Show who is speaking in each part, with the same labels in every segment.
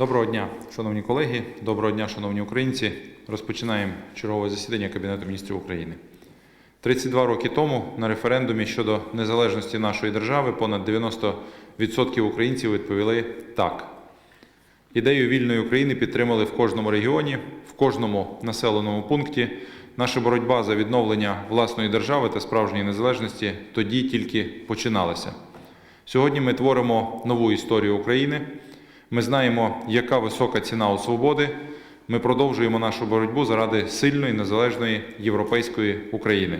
Speaker 1: Доброго дня, шановні колеги, доброго дня, шановні українці. Розпочинаємо чергове засідання Кабінету міністрів України. 32 роки тому на референдумі щодо незалежності нашої держави понад 90% українців відповіли так. Ідею вільної України підтримали в кожному регіоні, в кожному населеному пункті. Наша боротьба за відновлення власної держави та справжньої незалежності тоді тільки починалася. Сьогодні ми творимо нову історію України. Ми знаємо, яка висока ціна у свободи. Ми продовжуємо нашу боротьбу заради сильної незалежної європейської України.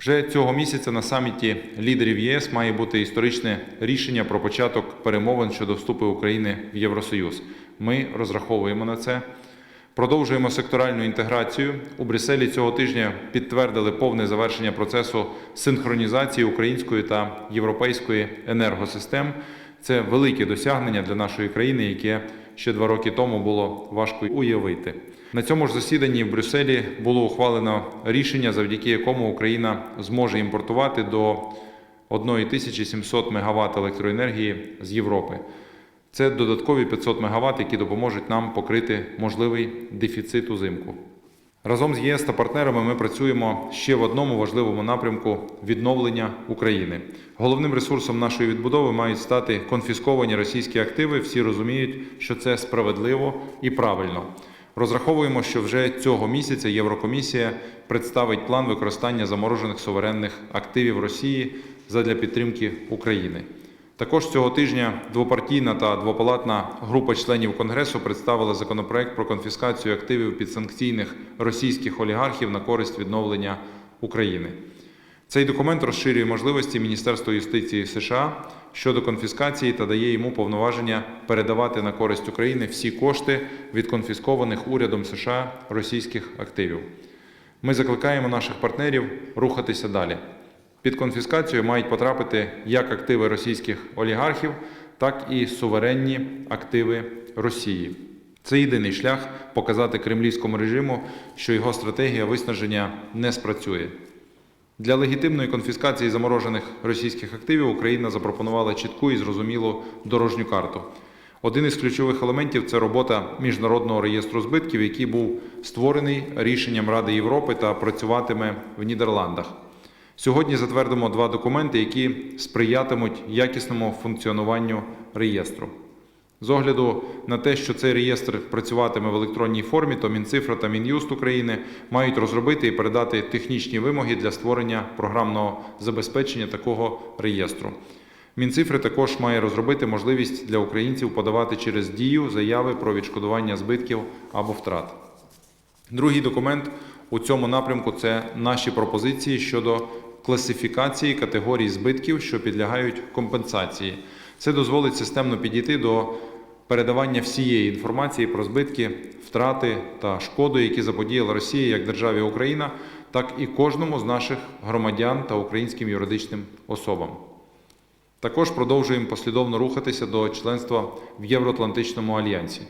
Speaker 1: Вже цього місяця на саміті лідерів ЄС має бути історичне рішення про початок перемовин щодо вступу України в Євросоюз. Ми розраховуємо на це. Продовжуємо секторальну інтеграцію. У Брюсселі цього тижня підтвердили повне завершення процесу синхронізації української та європейської енергосистем. Це велике досягнення для нашої країни, яке ще два роки тому було важко уявити. На цьому ж засіданні в Брюсселі було ухвалено рішення, завдяки якому Україна зможе імпортувати до 1700 МВт електроенергії з Європи. Це додаткові 500 МВт, які допоможуть нам покрити можливий дефіцит узимку. Разом з ЄС та партнерами ми працюємо ще в одному важливому напрямку відновлення України. Головним ресурсом нашої відбудови мають стати конфісковані російські активи. Всі розуміють, що це справедливо і правильно. Розраховуємо, що вже цього місяця Єврокомісія представить план використання заморожених суверенних активів Росії задля підтримки України. Також цього тижня двопартійна та двопалатна група членів Конгресу представила законопроект про конфіскацію активів підсанкційних російських олігархів на користь відновлення України. Цей документ розширює можливості Міністерства юстиції США щодо конфіскації та дає йому повноваження передавати на користь України всі кошти від конфіскованих урядом США російських активів. Ми закликаємо наших партнерів рухатися далі. Під конфіскацію мають потрапити як активи російських олігархів, так і суверенні активи Росії. Це єдиний шлях показати кремлівському режиму, що його стратегія виснаження не спрацює. Для легітимної конфіскації заморожених російських активів Україна запропонувала чітку і зрозумілу дорожню карту. Один із ключових елементів це робота міжнародного реєстру збитків, який був створений рішенням Ради Європи та працюватиме в Нідерландах. Сьогодні затвердимо два документи, які сприятимуть якісному функціонуванню реєстру. З огляду на те, що цей реєстр працюватиме в електронній формі, то Мінцифра та Мін'юст України мають розробити і передати технічні вимоги для створення програмного забезпечення такого реєстру. Мінцифри також має розробити можливість для українців подавати через дію заяви про відшкодування збитків або втрат. Другий документ у цьому напрямку це наші пропозиції щодо класифікації категорій збитків, що підлягають компенсації. Це дозволить системно підійти до передавання всієї інформації про збитки, втрати та шкоду, які заподіяла Росія як державі Україна, так і кожному з наших громадян та українським юридичним особам. Також продовжуємо послідовно рухатися до членства в Євроатлантичному альянсі.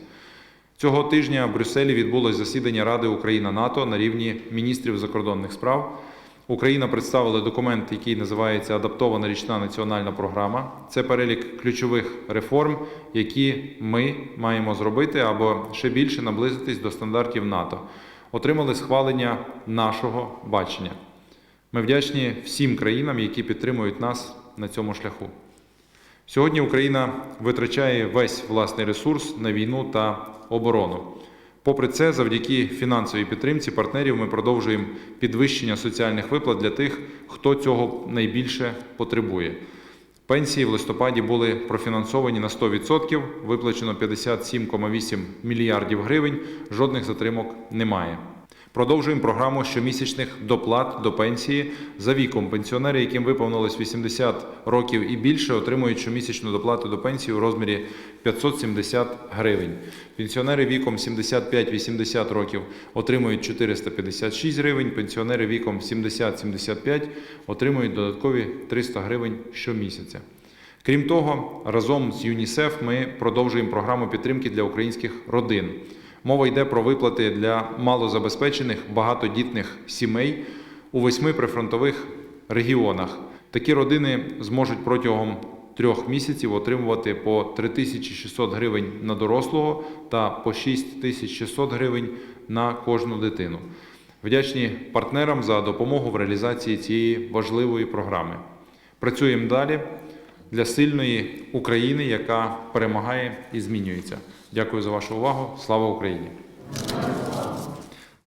Speaker 1: Цього тижня в Брюсселі відбулось засідання Ради Україна НАТО на рівні міністрів закордонних справ. Україна представила документ, який називається Адаптована річна національна програма. Це перелік ключових реформ, які ми маємо зробити або ще більше наблизитись до стандартів НАТО. Отримали схвалення нашого бачення. Ми вдячні всім країнам, які підтримують нас на цьому шляху. Сьогодні Україна витрачає весь власний ресурс на війну та оборону. Попри це, завдяки фінансовій підтримці партнерів ми продовжуємо підвищення соціальних виплат для тих, хто цього найбільше потребує. Пенсії в листопаді були профінансовані на 100%, виплачено 57,8 мільярдів гривень, жодних затримок немає. Продовжуємо програму щомісячних доплат до пенсії за віком. Пенсіонери, яким виповнилось 80 років і більше, отримують щомісячну доплату до пенсії у розмірі 570 гривень. Пенсіонери віком 75-80 років отримують 456 гривень. Пенсіонери віком 70-75 отримують додаткові 300 гривень щомісяця. Крім того, разом з ЮНІСЕФ ми продовжуємо програму підтримки для українських родин. Мова йде про виплати для малозабезпечених багатодітних сімей у восьми прифронтових регіонах. Такі родини зможуть протягом трьох місяців отримувати по 3600 гривень на дорослого та по 6600 гривень на кожну дитину. Вдячні партнерам за допомогу в реалізації цієї важливої програми. Працюємо далі для сильної України, яка перемагає і змінюється. Дякую за вашу увагу. Слава Україні!